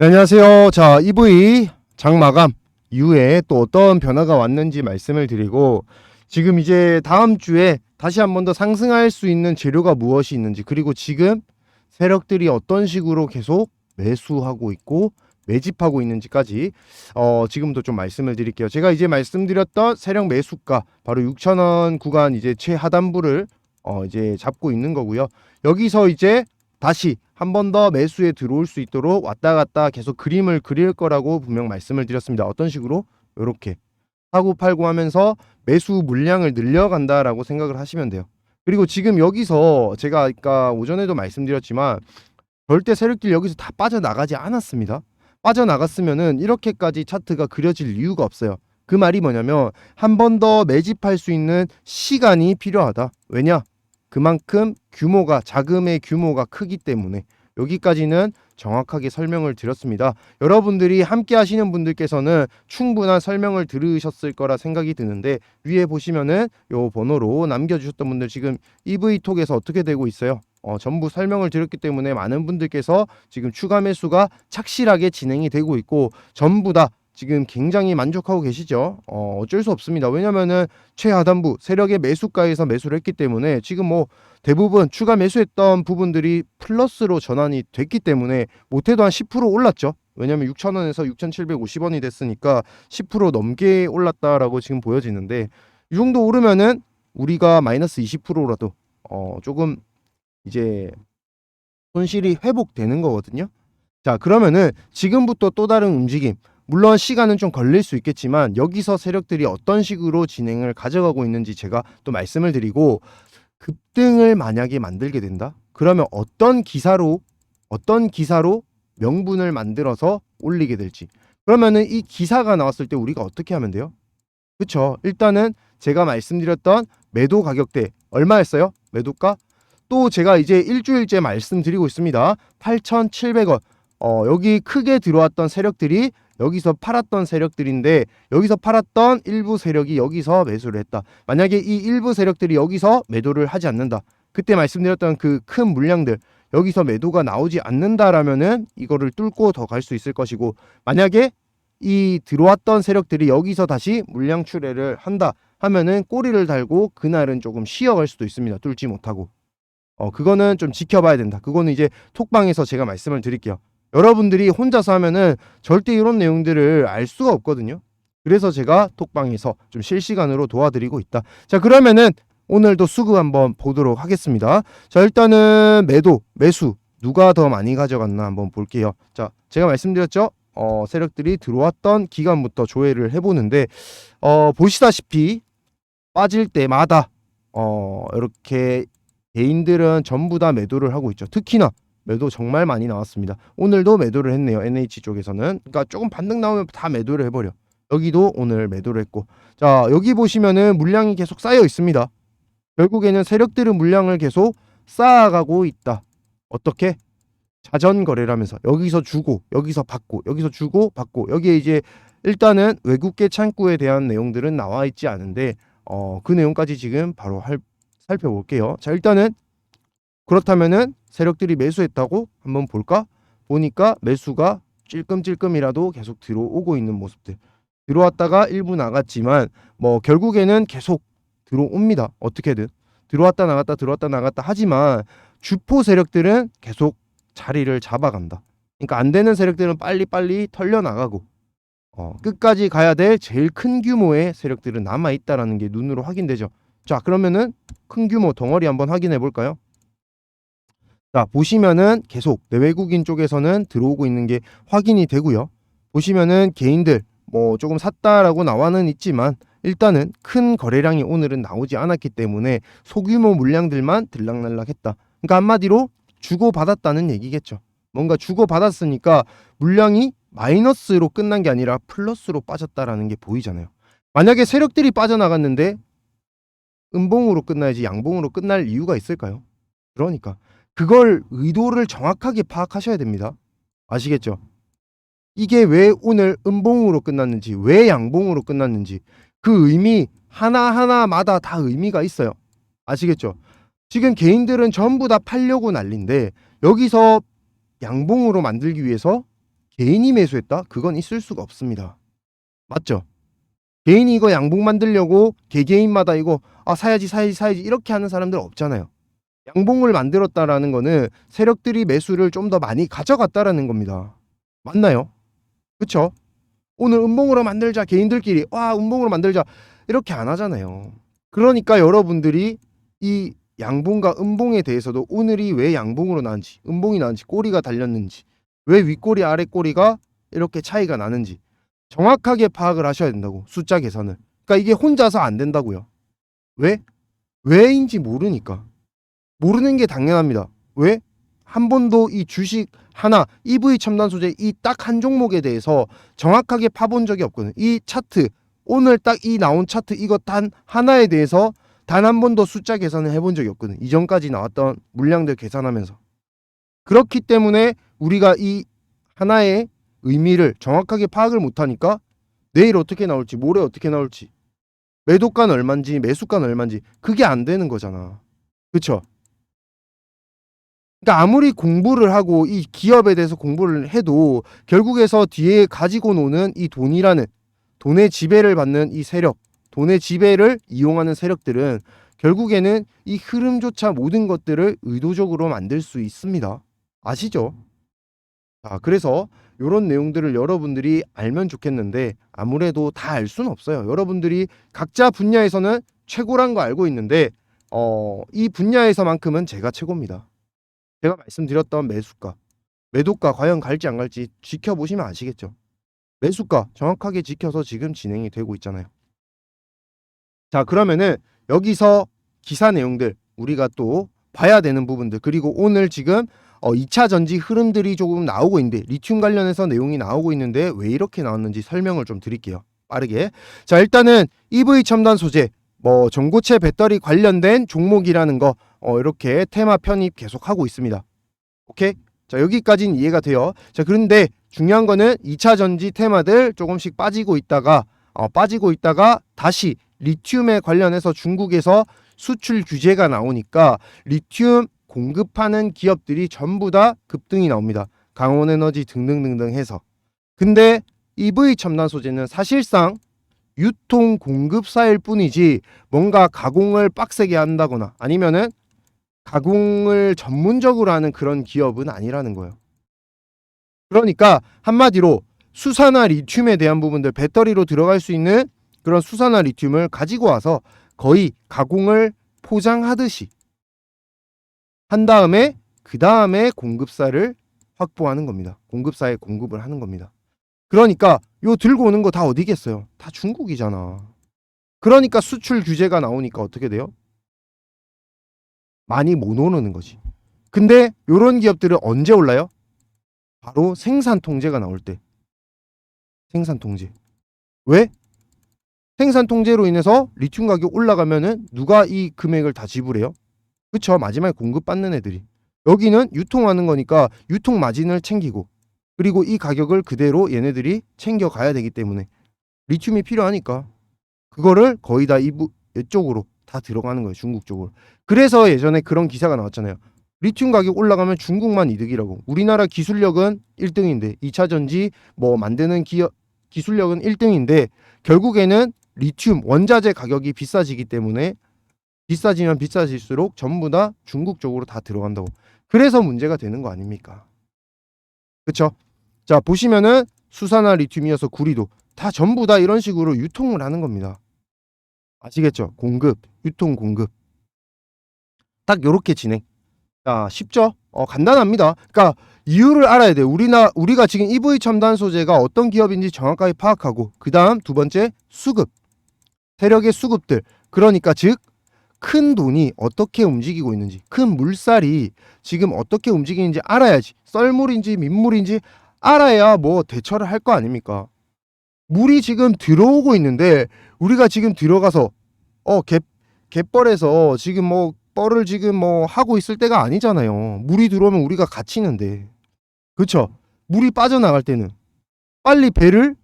네, 안녕하세요. 자, EV 장마감 이후에 또 어떤 변화가 왔는지 말씀을 드리고 지금 이제 다음 주에 다시 한 번 더 상승할 수 있는 재료가 무엇이 있는지 그리고 지금 세력들이 어떤 식으로 계속 매수하고 있고 매집하고 있는지까지 어, 지금도 좀 말씀을 드릴게요. 제가 이제 말씀드렸던 세력 매수가 바로 6,000원 구간 이제 최하단부를 어, 이제 잡고 있는 거고요. 여기서 이제 다시 한 번 더 매수에 들어올 수 있도록 왔다 갔다 계속 그림을 그릴 거라고 분명 말씀을 드렸습니다. 어떤 식으로? 이렇게 사고 팔고 하면서 매수 물량을 늘려간다라고 생각을 하시면 돼요. 그리고 지금 여기서 제가 아까 오전에도 말씀드렸지만 절대 세력들 여기서 다 빠져나가지 않았습니다. 빠져나갔으면은 이렇게까지 차트가 그려질 이유가 없어요. 그 말이 뭐냐면 한 번 더 매집할 수 있는 시간이 필요하다. 왜냐? 그만큼 규모가 자금의 규모가 크기 때문에 여기까지는 정확하게 설명을 드렸습니다. 여러분들이 함께 하시는 분들께서는 충분한 설명을 들으셨을 거라 생각이 드는데 위에 보시면은 요 번호로 남겨주셨던 분들 지금 EV톡에서 어떻게 되고 있어요? 어, 전부 설명을 드렸기 때문에 많은 분들께서 지금 추가 매수가 착실하게 진행이 되고 있고 전부 다 지금 굉장히 만족하고 계시죠. 어, 어쩔 수 없습니다. 왜냐면은 최하단부 세력의 매수가에서 매수를 했기 때문에 지금 뭐 대부분 추가 매수했던 부분들이 플러스로 전환이 됐기 때문에 못해도 한 10% 올랐죠. 왜냐면 6,000원에서 6,750원이 됐으니까 10% 넘게 올랐다라고 지금 보여지는데 이 정도 오르면은 우리가 마이너스 20%라도 어 조금 이제 손실이 회복되는 거거든요. 자, 그러면은 지금부터 또 다른 움직임 물론 시간은 좀 걸릴 수 있겠지만 여기서 세력들이 어떤 식으로 진행을 가져가고 있는지 제가 또 말씀을 드리고 급등을 만약에 만들게 된다? 그러면 어떤 기사로 어떤 기사로 명분을 만들어서 올리게 될지 그러면은 이 기사가 나왔을 때 우리가 어떻게 하면 돼요? 그쵸 일단은 제가 말씀드렸던 매도 가격대 얼마였어요? 매도가 또 제가 이제 일주일째 말씀드리고 있습니다 8,700원 어, 여기 크게 들어왔던 세력들이 여기서 팔았던 세력들인데 여기서 팔았던 일부 세력이 여기서 매수를 했다. 만약에 이 일부 세력들이 여기서 매도를 하지 않는다. 그때 말씀드렸던 그 큰 물량들 여기서 매도가 나오지 않는다라면은 이거를 뚫고 더 갈 수 있을 것이고 만약에 이 들어왔던 세력들이 여기서 다시 물량 출회를 한다 하면은 꼬리를 달고 그날은 조금 쉬어갈 수도 있습니다. 뚫지 못하고. 어 그거는 좀 지켜봐야 된다. 그거는 이제 톡방에서 제가 말씀을 드릴게요. 여러분들이 혼자서 하면은 절대 이런 내용들을 알 수가 없거든요. 그래서 제가 톡방에서 좀 실시간으로 도와드리고 있다. 자, 그러면은 오늘도 수급 한번 보도록 하겠습니다. 자, 일단은 매도, 매수 누가 더 많이 가져갔나 한번 볼게요. 자, 제가 말씀드렸죠? 어, 세력들이 들어왔던 기간부터 조회를 해보는데 어, 보시다시피 빠질 때마다 어, 이렇게 개인들은 전부 다 매도를 하고 있죠. 특히나 매도 정말 많이 나왔습니다. 오늘도 매도를 했네요. NH 쪽에서는. 그러니까 조금 반등 나오면 다 매도를 해버려. 여기도 오늘 매도를 했고. 자, 여기 보시면은 물량이 계속 쌓여 있습니다. 결국에는 세력들은 물량을 계속 쌓아가고 있다. 어떻게? 자전 거래를 하면서 여기서 주고 여기서 받고 여기서 주고 받고 여기에 이제 일단은 외국계 창구에 대한 내용들은 나와 있지 않은데 어, 그 내용까지 지금 바로 할, 살펴볼게요. 자, 일단은 그렇다면은 세력들이 매수했다고 한번 볼까? 보니까 매수가 찔끔찔끔이라도 계속 들어오고 있는 모습들. 들어왔다가 일부 나갔지만 뭐 결국에는 계속 들어옵니다. 어떻게든 들어왔다 나갔다 들어왔다 나갔다 하지만 주포 세력들은 계속 자리를 잡아간다. 그러니까 안 되는 세력들은 빨리빨리 털려 나가고 어, 끝까지 가야 될 제일 큰 규모의 세력들은 남아 있다라는 게 눈으로 확인되죠. 자, 그러면은 큰 규모 덩어리 한번 확인해 볼까요? 자, 보시면은 계속 내외국인 쪽에서는 들어오고 있는 게 확인이 되고요. 보시면은 개인들 뭐 조금 샀다라고 나와는 있지만 일단은 큰 거래량이 오늘은 나오지 않았기 때문에 소규모 물량들만 들락날락했다. 그러니까 한마디로 주고 받았다는 얘기겠죠. 뭔가 주고 받았으니까 물량이 마이너스로 끝난 게 아니라 플러스로 빠졌다라는 게 보이잖아요. 만약에 세력들이 빠져나갔는데 음봉으로 끝나야지 양봉으로 끝날 이유가 있을까요? 그러니까 그걸 의도를 정확하게 파악하셔야 됩니다. 아시겠죠? 이게 왜 오늘 음봉으로 끝났는지, 왜 양봉으로 끝났는지 그 의미 하나하나마다 다 의미가 있어요. 아시겠죠? 지금 개인들은 전부 다 팔려고 난린데 여기서 양봉으로 만들기 위해서 개인이 매수했다? 그건 있을 수가 없습니다. 맞죠? 개인이 이거 양봉 만들려고 개개인마다 이거 아 사야지 사야지 사야지 이렇게 하는 사람들 없잖아요. 양봉을 만들었다라는 거는 세력들이 매수를 좀 더 많이 가져갔다라는 겁니다. 맞나요? 그쵸? 오늘 음봉으로 만들자 개인들끼리 와 음봉으로 만들자 이렇게 안 하잖아요. 그러니까 여러분들이 이 양봉과 음봉에 대해서도 오늘이 왜 양봉으로 나는지 음봉이 나는지 꼬리가 달렸는지 왜 윗꼬리 아랫꼬리가 이렇게 차이가 나는지 정확하게 파악을 하셔야 된다고 숫자 계산을 그러니까 이게 혼자서 안 된다고요 왜? 왜인지 모르니까 모르는 게 당연합니다. 왜? 한 번도 이 주식 하나 EV 첨단 소재 이 딱 한 종목에 대해서 정확하게 파본 적이 없거든요. 이 차트 오늘 딱 이 나온 차트 이거 단 하나에 대해서 단 한 번도 숫자 계산을 해본 적이 없거든요. 이전까지 나왔던 물량들 계산하면서. 그렇기 때문에 우리가 이 하나의 의미를 정확하게 파악을 못하니까 내일 어떻게 나올지 모레 어떻게 나올지 매도가는 얼마인지 매수가는 얼마인지 그게 안 되는 거잖아. 그쵸 그러니까 아무리 공부를 하고 이 기업에 대해서 공부를 해도 결국에서 뒤에 가지고 노는 이 돈이라는 돈의 지배를 받는 이 세력 돈의 지배를 이용하는 세력들은 결국에는 이 흐름조차 모든 것들을 의도적으로 만들 수 있습니다 아시죠? 자, 그래서 이런 내용들을 여러분들이 알면 좋겠는데 아무래도 다 알 수는 없어요. 여러분들이 각자 분야에서는 최고란 거 알고 있는데 어, 이 분야에서만큼은 제가 최고입니다. 제가 말씀드렸던 매수가, 매도가 과연 갈지 안 갈지 지켜보시면 아시겠죠. 매수가 정확하게 지켜서 지금 진행이 되고 있잖아요. 자, 그러면은 여기서 기사 내용들 우리가 또 봐야 되는 부분들 그리고 오늘 지금 어, 2차 전지 흐름들이 조금 나오고 있는데 리튬 관련해서 내용이 나오고 있는데 왜 이렇게 나왔는지 설명을 좀 드릴게요. 빠르게. 자, 일단은 EV 첨단 소재 뭐 전고체 배터리 관련된 종목이라는 거 어, 이렇게 테마 편입 계속 하고 있습니다. 오케이? 자, 여기까지는 이해가 돼요. 자, 그런데 중요한 거는 2차 전지 테마들 조금씩 빠지고 있다가 어, 빠지고 있다가 다시 리튬에 관련해서 중국에서 수출 규제가 나오니까 리튬 공급하는 기업들이 전부 다 급등이 나옵니다. 강원에너지 등등등등 해서. 근데 EV 첨단 소재는 사실상 유통 공급사일 뿐이지 뭔가 가공을 빡세게 한다거나 아니면은 가공을 전문적으로 하는 그런 기업은 아니라는 거예요. 그러니까 한마디로 수산화 리튬에 대한 부분들 배터리로 들어갈 수 있는 그런 수산화 리튬을 가지고 와서 거의 가공을 포장하듯이 한 다음에 그 다음에 공급사를 확보하는 겁니다. 공급사에 공급을 하는 겁니다. 그러니까 요 들고 오는 거 다 어디겠어요? 다 중국이잖아. 그러니까 수출 규제가 나오니까 어떻게 돼요? 많이 못 오르는 거지. 근데 요런 기업들은 언제 올라요? 바로 생산 통제가 나올 때. 생산 통제. 왜? 생산 통제로 인해서 리튬 가격 올라가면은 누가 이 금액을 다 지불해요? 그쵸 마지막에 공급 받는 애들이 여기는 유통하는 거니까 유통 마진을 챙기고 그리고 이 가격을 그대로 얘네들이 챙겨 가야 되기 때문에 리튬이 필요하니까 그거를 거의 다 이부 이쪽으로 다 들어가는 거예요 중국 쪽으로 그래서 예전에 그런 기사가 나왔잖아요 리튬 가격 올라가면 중국만 이득이라고 우리나라 기술력은 1등인데 2차 전지 뭐 만드는 기업 기술력은 1등인데 결국에는 리튬 원자재 가격이 비싸지기 때문에 비싸지면 비싸질수록 전부 다 중국 쪽으로 다 들어간다고. 그래서 문제가 되는 거 아닙니까? 그쵸? 자, 보시면은 수산화 리튬이어서 구리도 다 전부 다 이런 식으로 유통을 하는 겁니다. 아시겠죠? 공급, 유통 공급. 딱 요렇게 진행. 자, 쉽죠? 어, 간단합니다. 그러니까 이유를 알아야 돼. 우리나 우리가 지금 EV 첨단 소재가 어떤 기업인지 정확하게 파악하고 그다음 두 번째 수급. 세력의 수급들. 그러니까 즉 큰 돈이 어떻게 움직이고 있는지, 큰 물살이 지금 어떻게 움직이는지 알아야지. 썰물인지 민물인지 알아야 뭐 대처를 할 거 아닙니까? 물이 지금 들어오고 있는데 우리가 지금 들어가서 어 갯, 갯벌에서 지금 뭐 뻘을 지금 뭐 하고 있을 때가 아니잖아요. 물이 들어오면 우리가 갇히는데. 그쵸? 물이 빠져나갈 때는 빨리 배를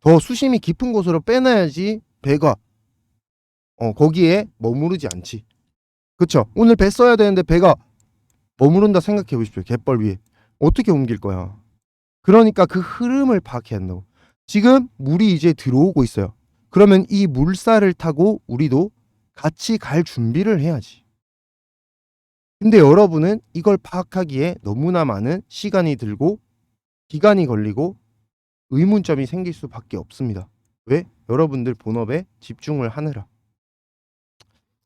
더 수심이 깊은 곳으로 빼놔야지 배가 어 거기에 머무르지 않지. 그쵸? 오늘 배 써야 되는데 배가 머무른다 생각해 보십시오. 갯벌 위에 어떻게 옮길 거야? 그러니까 그 흐름을 파악해야 한다고. 지금 물이 이제 들어오고 있어요. 그러면 이 물살을 타고 우리도 같이 갈 준비를 해야지. 근데 여러분은 이걸 파악하기에 너무나 많은 시간이 들고 기간이 걸리고 의문점이 생길 수밖에 없습니다. 왜? 여러분들 본업에 집중을 하느라.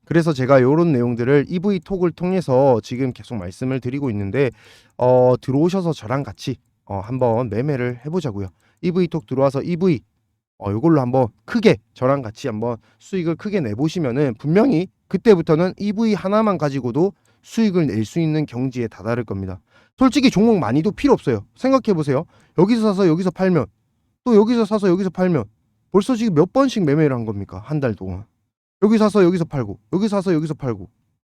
그래서 제가 이런 내용들을 EV 톡을 통해서 지금 계속 말씀을 드리고 있는데 어, 들어오셔서 저랑 같이 어, 한번 매매를 해보자고요. EV 톡 들어와서 EV 어, 이걸로 한번 크게 저랑 같이 한번 수익을 크게 내보시면은 분명히 그때부터는 EV 하나만 가지고도 수익을 낼 수 있는 경지에 다다를 겁니다. 솔직히 종목 많이도 필요 없어요. 생각해 보세요. 여기서 사서 여기서 팔면 또 여기서 사서 여기서 팔면 벌써 지금 몇 번씩 매매를 한 겁니까? 한 달 동안. 여기 사서 여기서 팔고 여기 사서 여기서 팔고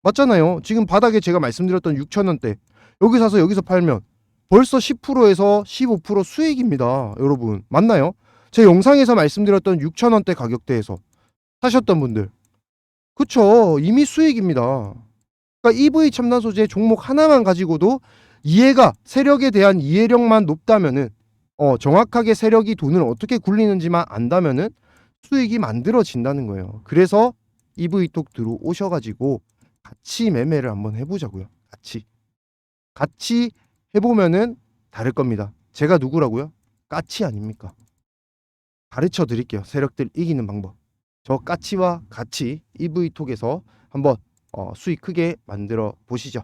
맞잖아요. 지금 바닥에 제가 말씀드렸던 6천 원대 여기 사서 여기서 팔면 벌써 10%에서 15% 수익입니다. 여러분 맞나요? 제 영상에서 말씀드렸던 6천 원대 가격대에서 사셨던 분들 그쵸 이미 수익입니다. 그러니까 EV 첨단 소재 종목 하나만 가지고도 이해가 세력에 대한 이해력만 높다면은 어 정확하게 세력이 돈을 어떻게 굴리는지만 안다면은 수익이 만들어진다는 거예요. 그래서 EV 톡 들어오셔가지고 같이 매매를 한번 해보자고요. 같이 같이 해보면은 다를 겁니다. 제가 누구라고요? 까치 아닙니까? 가르쳐 드릴게요. 세력들 이기는 방법. 저 까치와 같이 EV 톡에서 한번 어, 수익 크게 만들어 보시죠.